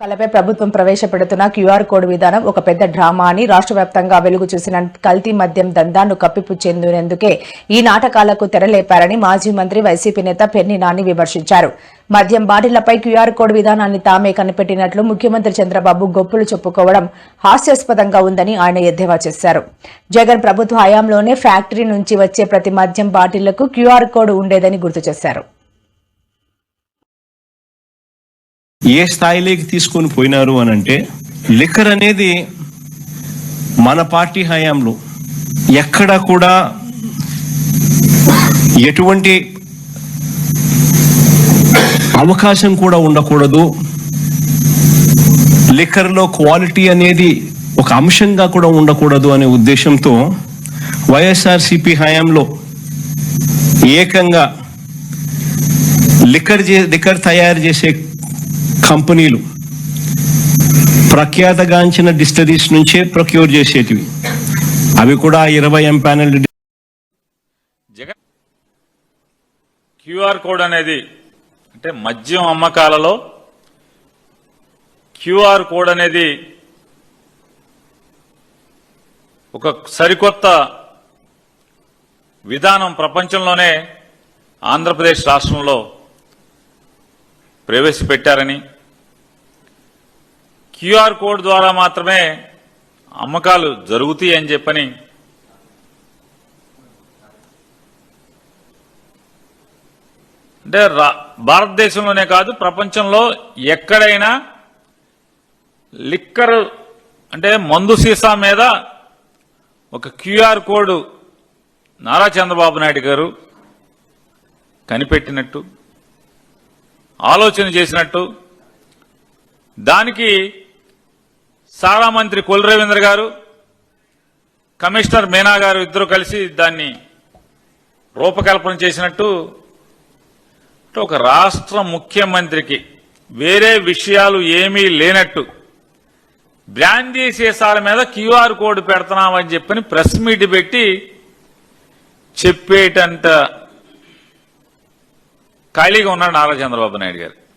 కలపై ప్రభుత్వం ప్రవేశపెడుతున్న QR code విధానం ఒక పెద్ద డ్రామా అని రాష్ట్ర వ్యాప్తంగా వెలుగు చూసిన కల్తీ మద్యం దందాను కప్పిపుచ్చేందుకే ఈ నాటకాలకు తెరలేపారని మాజీ మంత్రి వైసీపీ నేత పెన్ని నాని విమర్శించారు. మద్యం బాటిళ్ళపై క్యూఆర్ కోడ్ విధానాన్ని తామే కనిపెట్టినట్లు ముఖ్యమంత్రి చంద్రబాబు గొప్పులు చెప్పుకోవడం హాస్యాస్పదంగా ఉందని ఆయన ఎద్దేవా చేశారు. జగన్ ప్రభుత్వ హయాంలోనే ఫ్యాక్టరీ నుంచి వచ్చే ప్రతి మద్యం బాటిళ్ళకు క్యూఆర్ కోడ్ ఉండేదని గుర్తు చేశారు. ఏ స్థాయిలోకి తీసుకొని పోయినారు అని అంటే లిక్కర్ అనేది మన పార్టీ హయాంలో ఎక్కడ కూడా ఎటువంటి అవకాశం కూడా ఉండకూడదు. లిక్కర్లో క్వాలిటీ అనేది ఒక అంశంగా కూడా ఉండకూడదు అనే ఉద్దేశంతో వైఎస్ఆర్సిపి హయాంలో ఏకంగా లిక్కర్ చే లిక్కర్ తయారు చేసే కంపెనీలు ప్రఖ్యాతగాంచిన డిస్టరీస్ నుంచే ప్రొక్యూర్ చేసేటివి. అవి కూడా ఇరవై M panel Jagan QR code అనేది అంటే మద్యం అమ్మకాలలో క్యూఆర్ కోడ్ అనేది ఒక సరికొత్త విధానం ప్రపంచంలోనే ఆంధ్రప్రదేశ్ రాష్ట్రంలో ప్రవేశపెట్టారని క్యూఆర్ కోడ్ ద్వారా మాత్రమే అమ్మకాలు జరుగుతాయి అని చెప్పని అంటే రా- భారతదేశంలోనే కాదు ప్రపంచంలో ఎక్కడైనా లిక్కర్ అంటే మందు సీసా మీద ఒక క్యూఆర్ కోడ్ నారా చంద్రబాబు నాయుడు గారు కనిపెట్టినట్టు ఆలోచన చేసినట్టు దానికి సారా మంత్రి కుల రవీంద్ర గారు కమిషనర్ మీనా గారు ఇద్దరు కలిసి దాన్ని రూపకల్పన చేసినట్టు ఒక రాష్ట్ర ముఖ్యమంత్రికి వేరే విషయాలు ఏమీ లేనట్టు బ్రాందీ సీసాల మీద క్యూఆర్ కోడ్ పెడుతున్నామని చెప్పని ప్రెస్ మీట్ పెట్టి చెప్పేటంత ఖాళీగా ఉన్నాడు నారా చంద్రబాబు నాయుడు గారు.